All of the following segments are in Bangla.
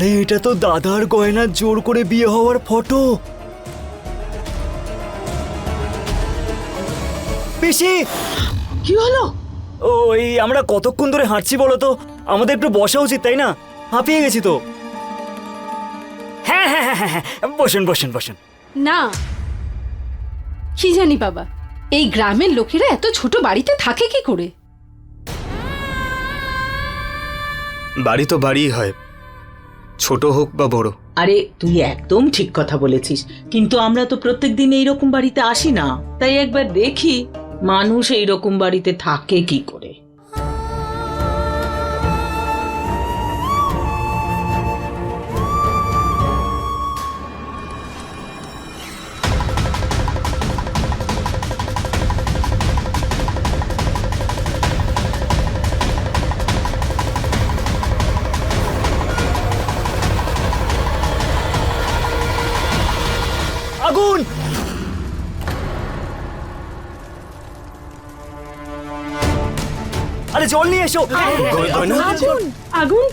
আরে এটা তো দাদার গয়নার জোর করে বিয়ে হওয়ার ফটো। পিসি! কি হলো? ওই আমরা কতক্ষণ ধরে হাঁটছি বলো তো? আমাদের একটু বসা উচিত তাই না? হাঁপিয়ে গেছি তো। হ্যাঁ হ্যাঁ হ্যাঁ হ্যাঁ হ্যাঁ, বসুন বসুন বসুন। না কি জানি বাবা এই গ্রামের লোকেরা এত ছোট বাড়িতে থাকে কি করে? বাড়ি তো বাড়িই হয়। ছোট হোক বা বড়। আরে, তুই একদম ঠিক কথা বলেছিস। কিন্তু আমরা তো প্রত্যেক দিন এইরকম বাড়িতে আসি না। তাই একবার দেখি মানুষ এইরকম বাড়িতে থাকে কি করে। জল নিয়ে এসো। আগুন। আগুন?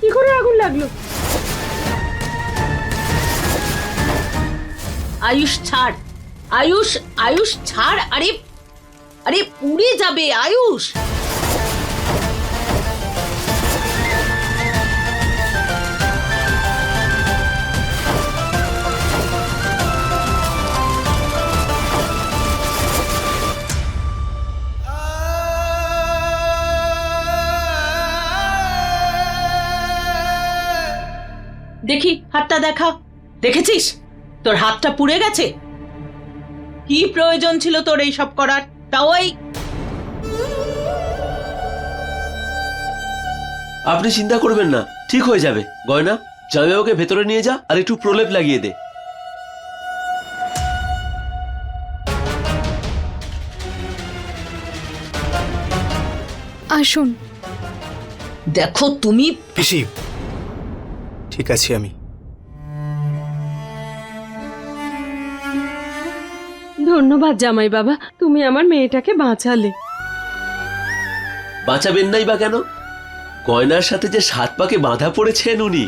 কি করে আগুন লাগল? আয়ুষ ছাড়। আয়ুষ আয়ুষ ছাড়। আরে আরে পুড়ে যাবে আয়ুষ। হাতটা দেখা। দেখেছিস? তোর হাতটা পুড়ে গেছে? কি প্রয়োজন ছিল তোর এই সব করার? তাও এই আপনি চিন্তা করবেন না ঠিক হয়ে যাবে। গয়না জামাইবাবুকে ভেতরে নিয়ে যা আর একটু প্রলেপ লাগিয়ে দে। আসুন। দেখো তুমি পিসি ঠিক আছি আমি। ধন্যবাদ জামাই বাবা তুমি আমার মেয়েটাকে বাঁচালে। বাঁচাবেন নাই বা কেন? গয়নার সাথে যে সাত পাকে বাঁধা পড়েছেন উনি।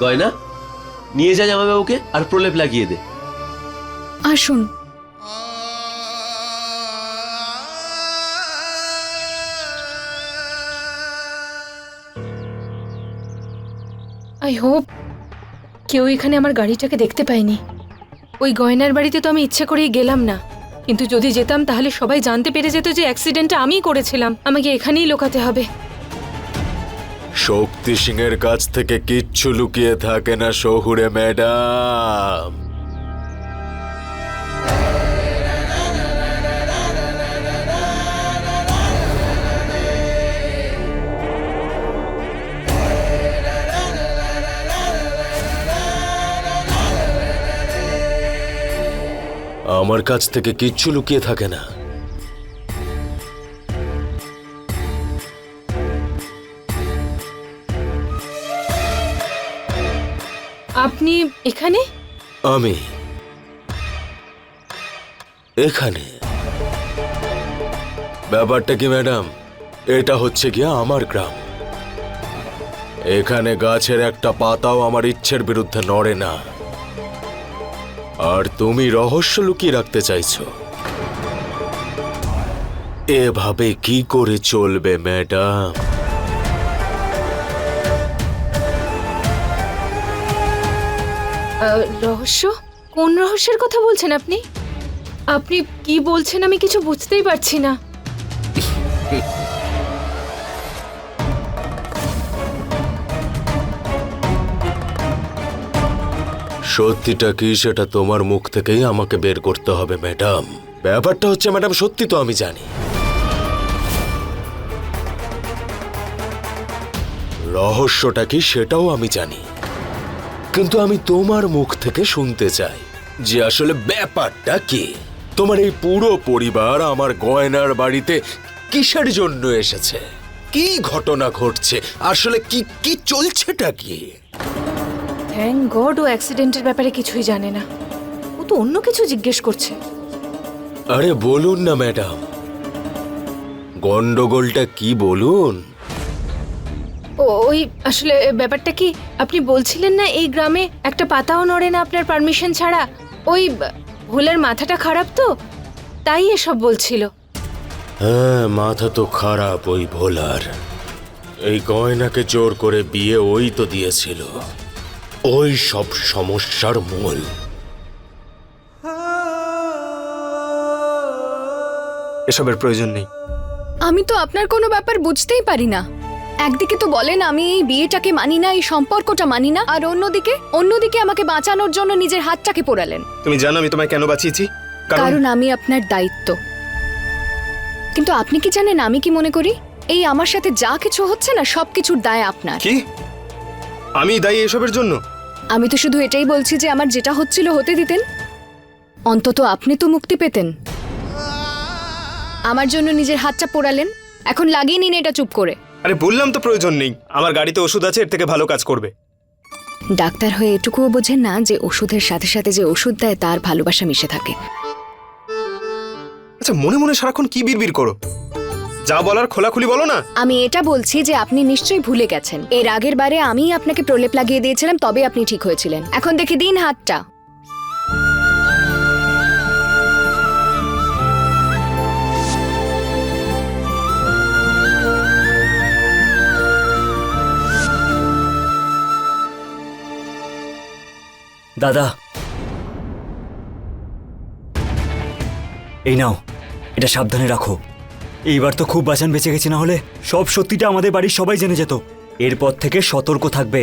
গয়না নিয়ে যা জামাইবাবুকে আর প্রলেপ লাগিয়ে দে। আসুন। আই হোপ কেউ এখানে আমার গাড়িটাকে দেখতে পায়নি। ওই গয়নার বাড়িতে তো আমি ইচ্ছে করেই গেলাম না। কিন্তু যদি যেতাম, তাহলে সবাই জানতে পেরে যেত যে অ্যাক্সিডেন্টটা আমিই করেছিলাম। আমাকে এখানেই লোকাতে হবে। শক্তি সিং এর কাছ থেকে কিচ্ছু লুকিয়ে থাকে না শহুরে ম্যাডাম। আমার কাছ থেকে কিচ্ছু লুকিয়ে থাকে না। আপনি এখানে? আমি এখানে। ব্যাপারটা কি ম্যাডাম? এটা হচ্ছে গিয়ে আমার গ্রাম। এখানে গাছের একটা পাতাও আমার ইচ্ছের বিরুদ্ধে নড়ে না। আর তুমি রহস্য লুকিয়ে রাখতে চাইছ। এভাবে কি করে চলবে, ম্যাডাম? রহস্য? কোন রহস্যের কথা বলছেন আপনি? আপনি কি বলছেন আমি কিছু বুঝতেই পারছি না। সত্যিটা কি সেটা তোমার মুখ থেকেই আমাকে বের করতে হবে, ম্যাডাম। ব্যাপারটা হচ্ছে, ম্যাডাম, সত্যি তো আমি জানি। রহস্যটা কি সেটাও আমি জানি। কিন্তু আমি তোমার মুখ থেকে শুনতে চাই যে আসলে ব্যাপারটা কি। তোমার এই পুরো পরিবার আমার গয়নার বাড়িতে কিসের জন্য এসেছে? কি ঘটনা ঘটছে? আসলে কি কি চলছেটা কি? থ্যাংক গড ও অ্যাক্সিডেন্টের ব্যাপারে কিছুই জানে না। ও তো অন্য কিছু জিজ্ঞেস করছে। আরে বলুন না ম্যাডাম। গন্ডগোলটা কি বলুন? ওই আসলে ব্যাপারটা কি আপনি বলছিলেন না এই গ্রামে একটা পাতাও নড়ে না আপনার পারমিশন ছাড়া? ওই ভুলের মাথাটা খারাপ তো তাই এসব বলছিল। হ্যাঁ মাথা তো খারাপ ওই ভোলার। এই গয়নাকে জোর করে বিয়ে ওই তো দিয়েছিল। ওই সব সমস্যার মূল। এসবের প্রয়োজন নেই। আমি তো আপনার কোনো ব্যাপার বুঝতেই পারি না। একদিকে তো বলেন আমি এই বিয়েটাকে মানি না এই সম্পর্কটা মানি না আর অন্যদিকে অন্যদিকে আমাকে বাঁচানোর জন্য নিজের হাতটাকে পোড়ালেন। তুমি জানো আমি তোমায় কেন বাঁচিয়েছি? কারণ আমি আপনার দায়িত্ব। কিন্তু আপনি কি জানেন আমি কি মনে করি? এই আমার সাথে যা কিছু হচ্ছে না সব কিছুর দায় আপনার। কি? আমি দায়ী এসবের জন্য? আমি তো শুধু এটাই বলছি যে আমার যেটা হচ্ছিল হতে দিতেন। অন্তত আপনি তো মুক্তি পেতেন। আমার জন্য নিজের হাতটা পোড়ালেন। এখন লাগিয়ে নিন এটা চুপ করে। আরে বললাম তো প্রয়োজন নেই। আমার গাড়িতে ওষুধ আছে এর থেকে ভালো কাজ করবে। ডাক্তার হয়ে এটুকুও বোঝেন না যে ওষুধের সাথে সাথে যে ওষুধ দেয় তার ভালোবাসা মিশে থাকে। আচ্ছা মনে মনে সারাক্ষণ কি বিড়বিড় করো? যা বলার খোলাখুলি বলো না। আমি এটা বলছি যে আপনি নিশ্চয়ই ভুলে গেছেন। এর আগের বারে আমিই আপনাকে প্রলেপ লাগিয়ে দিয়েছিলাম তবে আপনি ঠিক হয়েছিলেন। এখন দেখে দিন হাতটা। দাদা। এই নাও এটা সাবধানে রাখো। এইবার তো খুব বাঁচান বেঁচে গেছি না হলে সব সত্যিটা আমাদের বাড়ির সবাই জেনে যেত। এরপর থেকে সতর্ক থাকবে।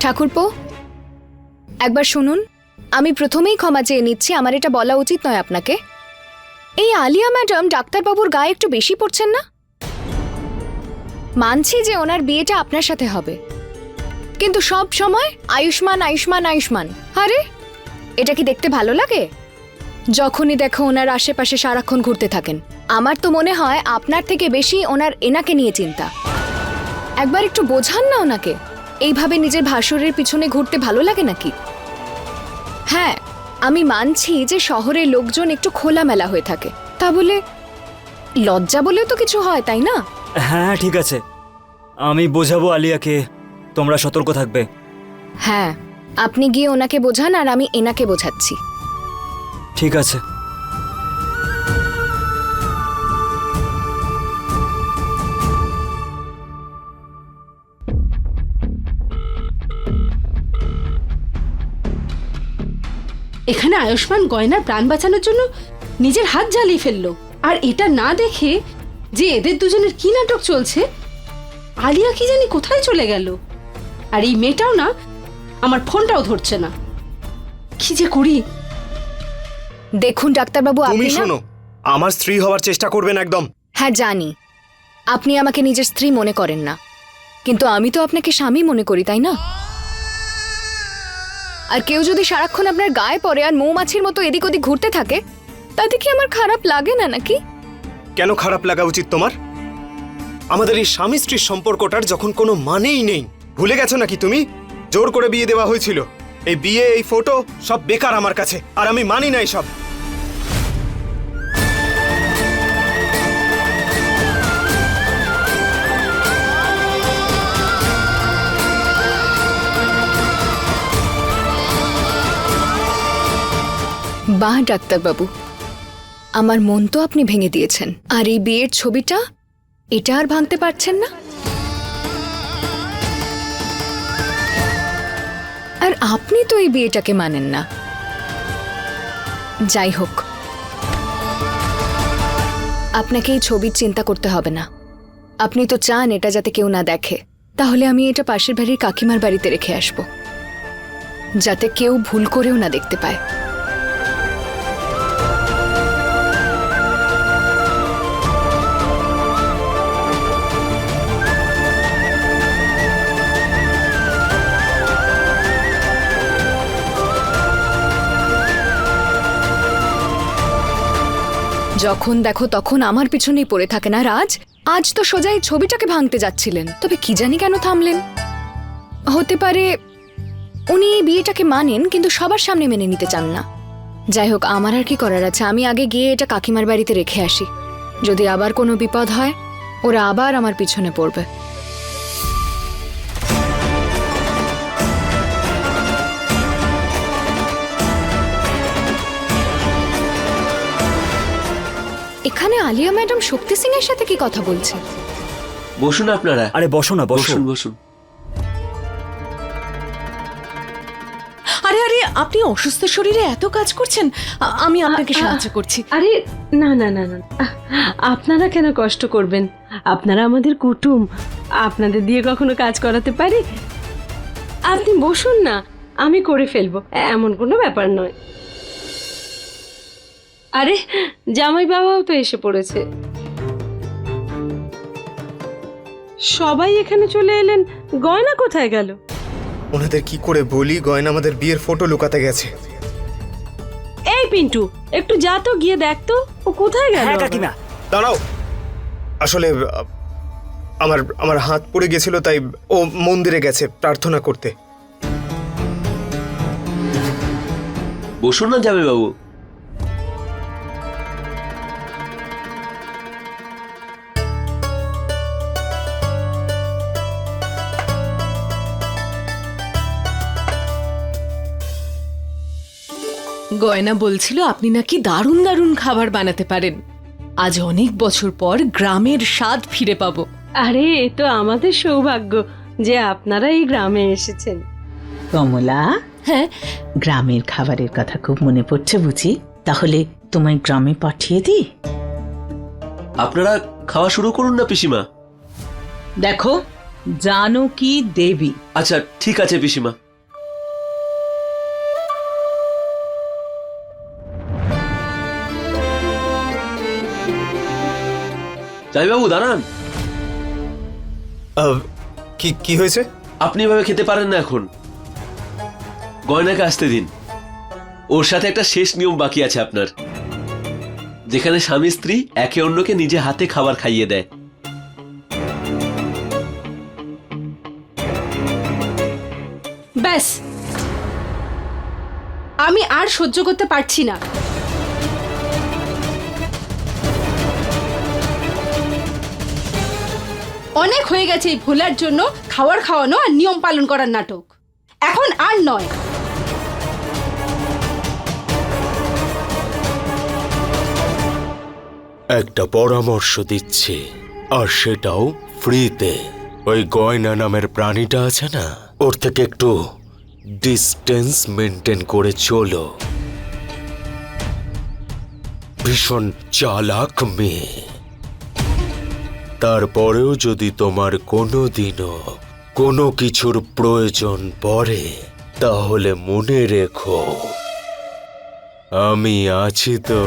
ঠাকুরপো, একবার শুনুন। আমি প্রথমেই ক্ষমা চেয়ে নিচ্ছি, আমার এটা বলা উচিত নয় আপনাকে। এই আলিয়া ম্যাডাম ডাক্তারবাবুর গায়ে একটু বেশি পড়ছেন না? মানছি যে ওনার বিয়েটা আপনার সাথে হবে। কিন্তু সব সময় আয়ুষ্মান আয়ুষ্মান আয়ুষ্মান। আরে, এটা কি দেখতে ভালো লাগে? যখনই দেখো ওনার আশেপাশে সারাক্ষণ ঘুরতে থাকেন। আমার তো মনে হয় আপনার থেকে বেশি ওনার এনাকে নিয়ে চিন্তা। একবার একটু বোঝান না ওনাকে। এইভাবে নিজের ভাসুরের পিছনে ঘুরতে ভালো লাগে নাকি? হ্যাঁ আমি মানছি যে শহরের লোকজন একটু খোলামেলা হয়ে থাকে। তা বলে লজ্জা বলেও তো কিছু হয় তাই না? হ্যাঁ ঠিক আছে। আমি বোঝাবো আলিয়াকে তোমরা সতর্ক থাকবে। হ্যাঁ আপনি গিয়ে ওনাকে বোঝান আর আমি এনাকে বোঝাচ্ছি। ঠিক আছে। এখানে আয়ুষ্মান গয়নার প্রাণ বাঁচানোর জন্য নিজের হাত জ্বালিয়ে ফেলল। আর এটা না দেখে যে এদের দুজনের কি নাটক চলছে, আলিয়া কি জানি কোথায় চলে গেল। আর এই মেয়েটাও না, আমার ফোনটাও ধরছে না। কি যে করি? দেখুন ডাক্তারবাবু তুমি আপনি না শোনো আমার স্ত্রী হওয়ার চেষ্টা করবেন একদম। হ্যাঁ জানি। আপনি আমাকে নিজের স্ত্রী মনে করেন না। কিন্তু আমি তো আপনাকে স্বামী মনে করি তাই না? আর কেউ যদি সারাক্ষণ আপনার গায়ে পড়ে আর মৌমাছির মতো এদিক ওদিক ঘুরতে থাকে তাতে কি আমার খারাপ লাগে না নাকি? কেন খারাপ লাগা উচিত তোমার? আমাদের এই স্বামী স্ত্রীর সম্পর্কটার যখন কোনো মানেই নেই। ভুলে গেছো নাকি তুমি? জোর করে বিয়ে দেওয়া হয়েছিল। এই বিয়ে, এই ফটো সব বেকার আমার কাছে, আর আমি মানি না সব বাহ, ডাক্তারবাবু। আমার মন তো আপনি ভেঙে দিয়েছেন। আর এই বিয়ের ছবিটা, এটা আর ভাঙতে পারছেন না? আপনি তো এই বিয়েটাকে মানেন না। যাই হোক। আপনাকে এই ছবির চিন্তা করতে হবে না। আপনি তো চান এটা যাতে কেউ না দেখে। তাহলে আমি এটা পাশের বাড়ির কাকিমার বাড়িতে রেখে আসব। যাতে কেউ ভুল করেও না দেখতে পায়। যখন দেখো তখন আমার পিছনেই পড়ে থাকে না রাজ? আজ তো সোজাই ছবিটাকে ভাঙতে যাচ্ছিলেন। তবে কি জানি কেন থামলেন? হতে পারে উনি এই বিয়েটাকে মানেন, কিন্তু সবার সামনে মেনে নিতে চান না। যাই হোক, আমার আর কি করার আছে? আমি আগে গিয়ে এটা কাকিমার বাড়িতে রেখে আসি। যদি আবার কোনো বিপদ হয়, ওরা আবার আমার পিছনে পড়বে। এখানে আলিয়া ম্যাডাম শক্তি সিং এর সাথে কি কথা বলছে? বসুন আপনারা। আরে বসো না বসো। বসুন বসুন। আরে আরে আপনি অসুস্থ শরীরে এত কাজ করছেন আ- আমি আপনাকে সাহায্য করছি। আরে না না না না। আহ, আপনারা কেন কষ্ট করবেন? আপনারা আমাদের কুটুম। আপনাদের দিয়ে কখনো কাজ করাতে পারি? আপনি বসুন না আমি করে ফেলব। এমন কোনো ব্যাপার নয়। আরে জামাই বাবাও তো এসে পড়েছে। সবাই এখানে চলে এলেন। গয়না কোথায় গেল? ওনাদের কি করে বলি গয়না আমাদের বিয়ের ফটো লুকাতে গেছে। এই পিন্টু একটু যা তো গিয়ে দেখ তো ও কোথায় গেল? হ্যাঁ? কাকিমা। দাঁড়াও। আসলে আমার আমার হাত পড়ে গেছিল তাই ও মন্দিরে গেছে প্রার্থনা করতে। বসুন না যাবে বাবু গয়না বলছিল আপনি নাকি দারুণ দারুণ খাবার বানাতে পারেন। আজ অনেক বছর পর গ্রামের স্বাদ ফিরে পাবো। আরে এ তো আমাদের সৌভাগ্য যে আপনারা এই গ্রামে এসেছেন। কমলা? হ্যাঁ? গ্রামের খাবারের কথা খুব মনে পড়ছে বুঝি। তাহলে তোমায় গ্রামে পাঠিয়ে দিই? আপনারা খাওয়া শুরু করুন না পিসিমা। দেখো জানো কি দেবী। আচ্ছা ঠিক আছে পিসিমা। বাবু দাঁড়ান। কি কি হয়েছে? আপনি এভাবে খেতে পারেন না এখন। গয়নাকে আসতে দিন। ওর সাথে একটা শেষ নিয়ম বাকি আছে আপনার। যেখানে স্বামী স্ত্রী একে অন্যকে নিজে হাতে খাবার খাইয়ে দেয়। ব্যাস। আমি আর সহ্য করতে পারছি না। অনেক হয়ে গেছে এই ভোলার জন্য খাবার খাওয়ানো আর নিয়ম পালন করার নাটক। এখন আর নয়। একটা পরামর্শ দিচ্ছি, আর সেটাও ফ্রিতে। ওই গয়না নামের প্রাণীটা আছে না? ওর থেকে একটু ডিস্টেন্স মেনটেন করে চলো। ভীষণ চালাক মেয়ে। তারপরেও যদি তোমার কোনো দিনও কোনো কিছুর প্রয়োজন পড়ে, তাহলে মনে রেখো। আমি আছি তো।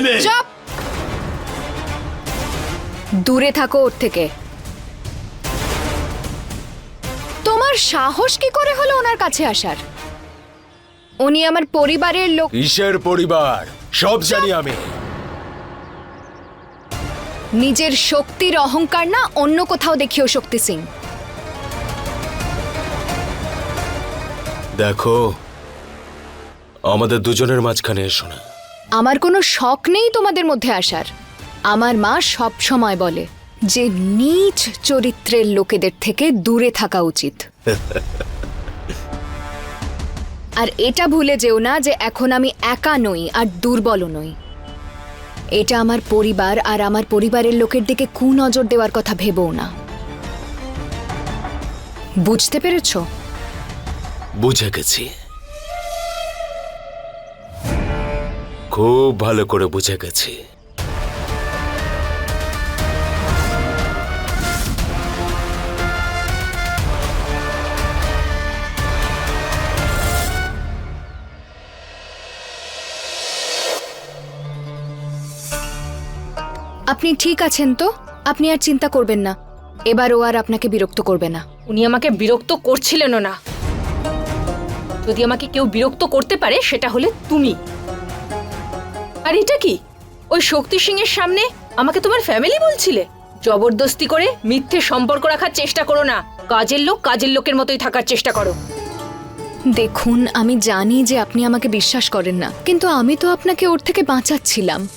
চুপ। দূরে থাকো ওর থেকে। তোমার সাহস কি করে হলো ওনার কাছে আসার? উনি আমার পরিবারের লোক। কিসের পরিবার? সব জানি আমি। নিজের শক্তির অহংকার না অন্য কোথাও দেখিও শক্তি সিং। দেখো আমাদের দুজনের মাঝখানে এসো না। আমার কোনো শখ নেই তোমাদের মধ্যে আসার। আমার মা সব সময় বলে যে নীচ চরিত্রের লোকেদের থেকে দূরে থাকা উচিত। আর এটা ভুলে যেও না যে এখন আমি একা নই আর দুর্বল নই। এটা আমার পরিবার আর আমার পরিবারের লোকের দিকে কুনজর দেওয়ার কথা ভেবও না। বুঝতে পেরেছ? বুঝে গেছি। খুব ভালো করে বুঝে গেছি। আপনি ঠিক আছেন তো? আপনি আর চিন্তা করবেন না। এবার ও আর আপনাকে বিরক্ত করবে না। উনি আমাকে বিরক্ত করছিলেনও না। যদি আমাকে কেউ বিরক্ত করতে পারে সেটা হলে তুমি। আর এটা কি? ওই শক্তি সিং এর সামনে আমাকে তোমার ফ্যামিলি বলছিলে? জবরদস্তি করে মিথ্যে সম্পর্ক রাখার চেষ্টা করো না। কাজের লোক কাজের লোকের মতোই থাকার চেষ্টা করো। দেখুন আমি জানি যে আপনি আমাকে বিশ্বাস করেন না কিন্তু আমি তো আপনাকে ওর থেকে বাঁচাচ্ছিলাম।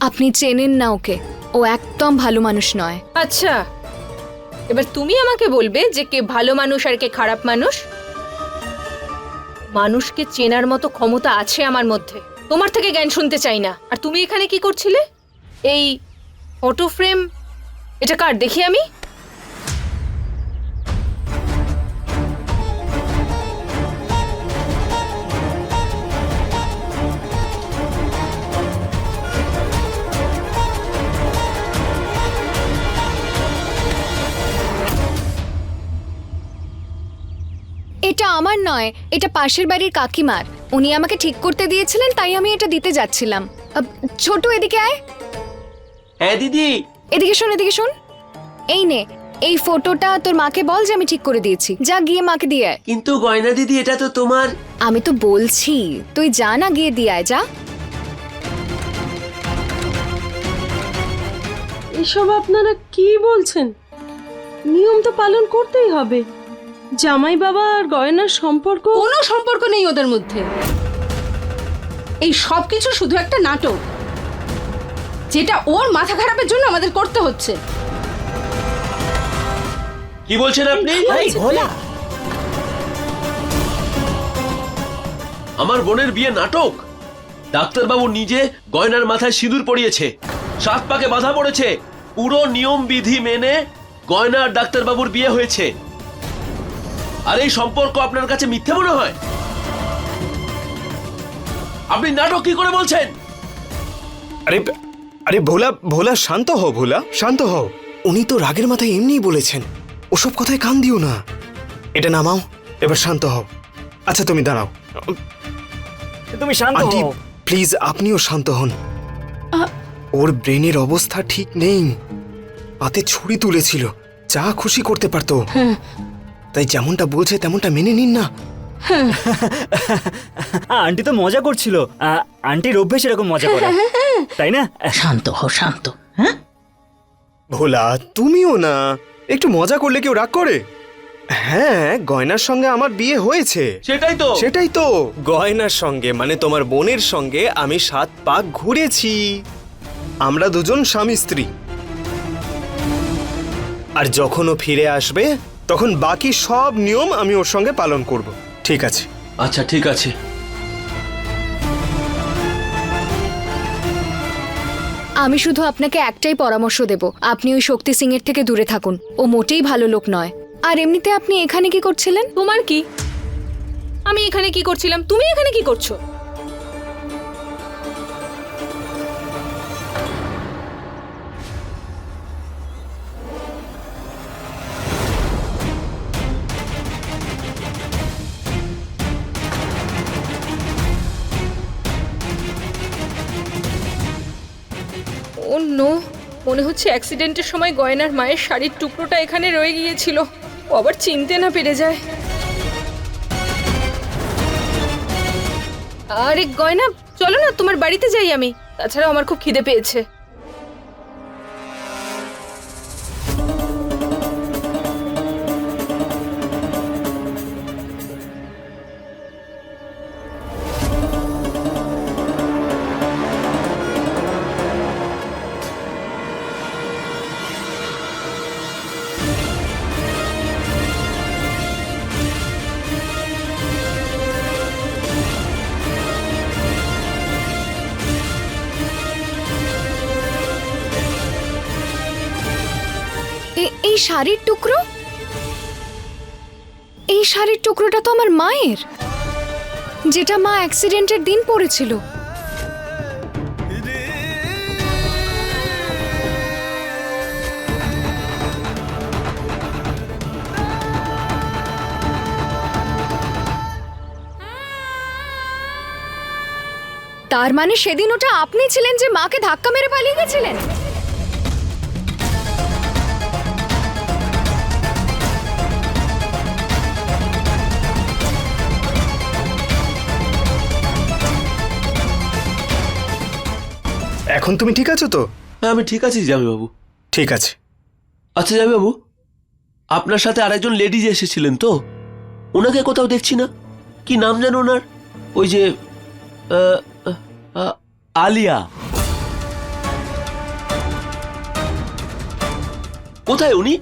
আপনি চেনেন না ওকে। ও একদম ভালো মানুষ নয়। আচ্ছা। এবার তুমি আমাকে বলবে যে কে ভালো মানুষ আর কে খারাপ মানুষ? মানুষকে চেনার মতো ক্ষমতা আছে আমার মধ্যে। তোমার থেকে জ্ঞান শুনতে চাই না। আর তুমি এখানে কি করছিলে? এই ফটো ফ্রেম এটা কার? দেখি আমি। এটা আমার নয়, এটা পাশের বাড়ির কাকিমার। উনি আমাকে ঠিক করতে দিয়েছিলেন তাই আমি এটা দিতে যাচ্ছিলাম। ছোটু এদিকে আয়। হ্যাঁ দিদি। এদিকে শোন এদিকে শোন। এই নে এই ফটোটা তোর মাকে বল যে আমি ঠিক করে দিয়েছি। যা গিয়ে মাকে দিয়ে আয়। কিন্তু গয়না দিদি এটা তো তোমার আমি তো বলছি তুই যা না গিয়ে দিয়ে আয় যা। এসব আপনারা কি বলছেন? নিয়ম তো পালন করতেই হবে। জামাই বাবা আর গয়নার সম্পর্ক? কোনো সম্পর্ক নেই ওদের মধ্যে। এই সব কিছু শুধু একটা নাটক যেটা ওর মাথা খারাপের জন্য আমাদের করতে হচ্ছে। কি বলছেন আপনি? আমার বোনের বিয়ে নাটক? ডাক্তারবাবু নিজে গয়নার মাথায় সিঁদুর পরিয়েছে সাত পাকে বাধা পড়েছে। পুরো নিয়ম বিধি মেনে গয়না আর ডাক্তারবাবুর বিয়ে হয়েছে। আর এই সম্পর্ক আপনার কাছে মিথ্যে মনে হয়? আপনি নাটক কি করে বলছেন? আরে আরে ভোলা ভোলা শান্ত হও ভোলা শান্ত হও। উনি তো রাগের মাথায় এমনিই বলেছেন। ওসব কথায় কান দিও না। এটা নামাও এবার শান্ত হও। আচ্ছা তুমি দাঁড়াও। তুমি শান্ত হও। প্লিজ আপনিও শান্ত হন। ওর ব্রেনের অবস্থা ঠিক নেই। পাতে ছুরি তুলেছিল। যা খুশি করতে পারতো। তাই যেমনটা বলছে তেমনটা মেনে নিন না। আন্টি তো মজা করছিল। আন্টির অভ্যেস এরকম মজা করা। তাই না? শান্ত হও শান্ত। হ্যাঁ? ভোলা তুমিও না। একটু মজা করলে কেউ রাগ করে? হ্যাঁ গয়নার সঙ্গে আমার বিয়ে হয়েছে। সেটাই তো। সেটাই তো। গয়নার সঙ্গে মানে তোমার বোনের সঙ্গে আমি সাত পাক ঘুরেছি। আমরা দুজন স্বামী স্ত্রী। আর যখন ও ফিরে আসবে তখন বাকি সব নিয়ম আমি ওর সঙ্গে পালন করব। ঠিক আছে। আচ্ছা ঠিক আছে। আমি শুধু আপনাকে একটাই পরামর্শ দেব। আপনি ওই শক্তি সিং এর থেকে দূরে থাকুন। ও মোটেই ভালো লোক নয়। আর এমনিতে আপনি এখানে কি করছিলেন? তোমার কি? আমি এখানে কি করছিলাম? তুমি এখানে কি করছ? মনে হচ্ছে অ্যাক্সিডেন্টের সময় গয়নার মায়ের শাড়ির টুকরোটা এখানে রয়ে গিয়েছিল। ও আবার চিনতে না পেরে যায়। আরে গয়না, চলো না, তোমার বাড়িতে যাই আমি। তাছাড়াও আমার খুব খিদে পেয়েছে। শাড়ির টুকরো? এই শাড়ির টুকরোটা তো আমার মায়ের, যেটা মা অ্যাক্সিডেন্টের দিন পড়েছিল তার মানে সেদিন ওটা আপনি ছিলেন যে মাকে ধাক্কা মেরে পালিয়ে গেছিলেন? এখন তুমি ঠিক আছো তো? হ্যাঁ আমি ঠিক আছি জামাইবাবু ঠিক আছে। আচ্ছা জামাইবাবু আপনার সাথে আরেকজন লেডিজ এসেছিলেন তো ওনাকে কোথাও দেখছি না। কি নাম জানো ওনার? ওই যে আলিয়া। কোথায় উনি?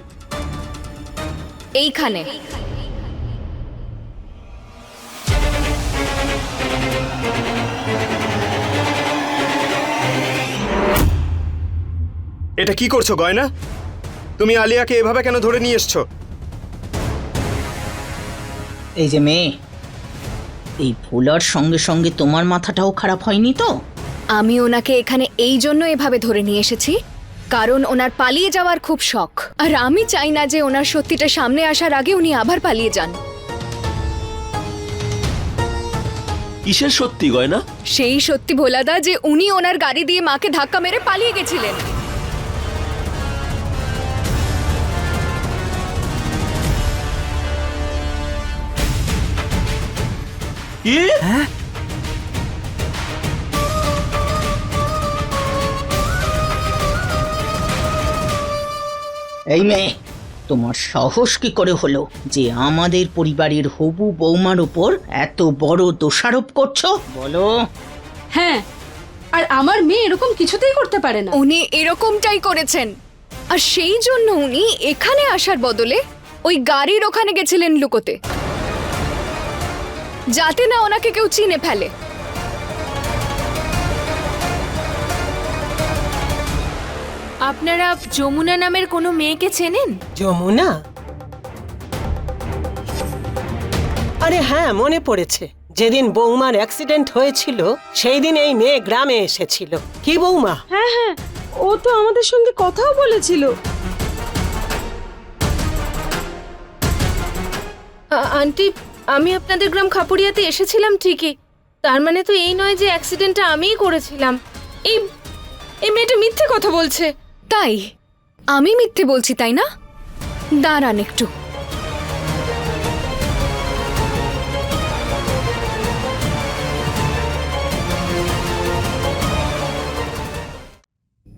এইখানে। এটা কি করছ গয়না? তুমি আলিয়াকে এভাবে কেন ধরে নিয়ে এসছো? এই যে মেয়ে এই ফুলার সঙ্গে সঙ্গে তোমার মাথাটাও খারাপ হয়নি তো? আমি ওনাকে এখানে এই জন্য এভাবে ধরে নিয়ে এসেছি কারণ ওনার পালিয়ে যাওয়ার খুব শখ। আর আমি চাই না যে ওনার সত্যিটা সামনে আসার আগে উনি আবার পালিয়ে যান। কিসের সত্যি গয়না? সেই সত্যি ভোলাদা যে উনি ওনার গাড়ি দিয়ে মাকে ধাক্কা মেরে পালিয়ে গেছিলেন। কি? এই মেয়ে তোমার সাহস কি করে হলো যে আমাদের পরিবারের হবু বৌমার উপর এত বড় দোষারোপ করছ? বলো। হ্যাঁ আর আমার মেয়ে এরকম কিছুতেই করতে পারে না। উনি এরকমটাই করেছেন। আর সেই জন্য উনি এখানে আসার বদলে ওই গাড়ির ওখানে গেছিলেন লুকোতে। যাতে না ওনাকে কেউ চিনে ফেলে। আপনারা যমুনা নামের কোনো মেয়েকে চেনেন? যমুনা? আরে হ্যাঁ মনে পড়েছে। যেদিন বৌমার অ্যাক্সিডেন্ট হয়েছিল সেই দিন এই মেয়ে গ্রামে এসেছিল। কি বৌমা? হ্যাঁ হ্যাঁ ও তো আমাদের সঙ্গে কথাও বলেছিল। আন্টি আমি আপনাদের গ্রাম খাপুরিয়াতে এসেছিলাম ঠিকই। তার মানে তো এই নয় যে অ্যাক্সিডেন্টটা আমিই করেছিলাম। এই এই মেয়েটা মিথ্যে কথা বলছে। তাই? আমি মিথ্যে বলছি, তাই না? দাঁড়ান একটু।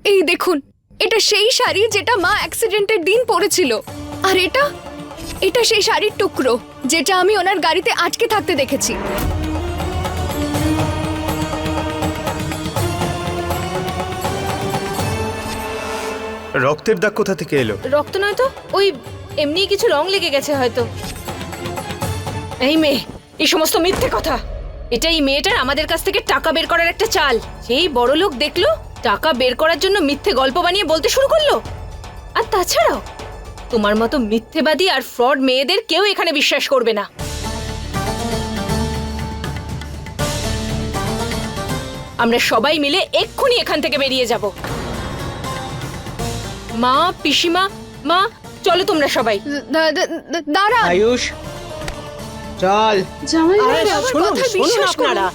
এই দেখুন, এটা সেই শাড়ি যেটা মা অ্যাক্সিডেন্টের দিন পরেছিল। আর এটা এটা সেই শাড়ির টুকরো যেটা আমি ওনার গাড়িতে আটকে থাকতে দেখেছি। রক্তের দাগ কোথা থেকে এলো? রক্ত নয় তো ওই এমনি কিছু রং লেগে গেছে হয়তো। এই মেয়ে এই সমস্ত মিথ্যে কথা। এটা এই মেয়েটার আমাদের কাছ থেকে টাকা বের করার একটা চাল। সেই বড় লোক দেখল টাকা বের করার জন্য মিথ্যে গল্প বানিয়ে বলতে শুরু করল। আর তাছাড়াও তোমার মতো মিথ্যেবাদী আর ফ্রড মেয়েদের কেউ এখানে বিশ্বাস করবে না। আমরা সবাই মিলে এক্ষুনি এখান থেকে বেরিয়ে যাব। মা পিসিমা মা চলো তোমরা সবাই। দা- দা- দা- আয়ুষ চল। জামাই বিশ্বাস করুন। আপনারা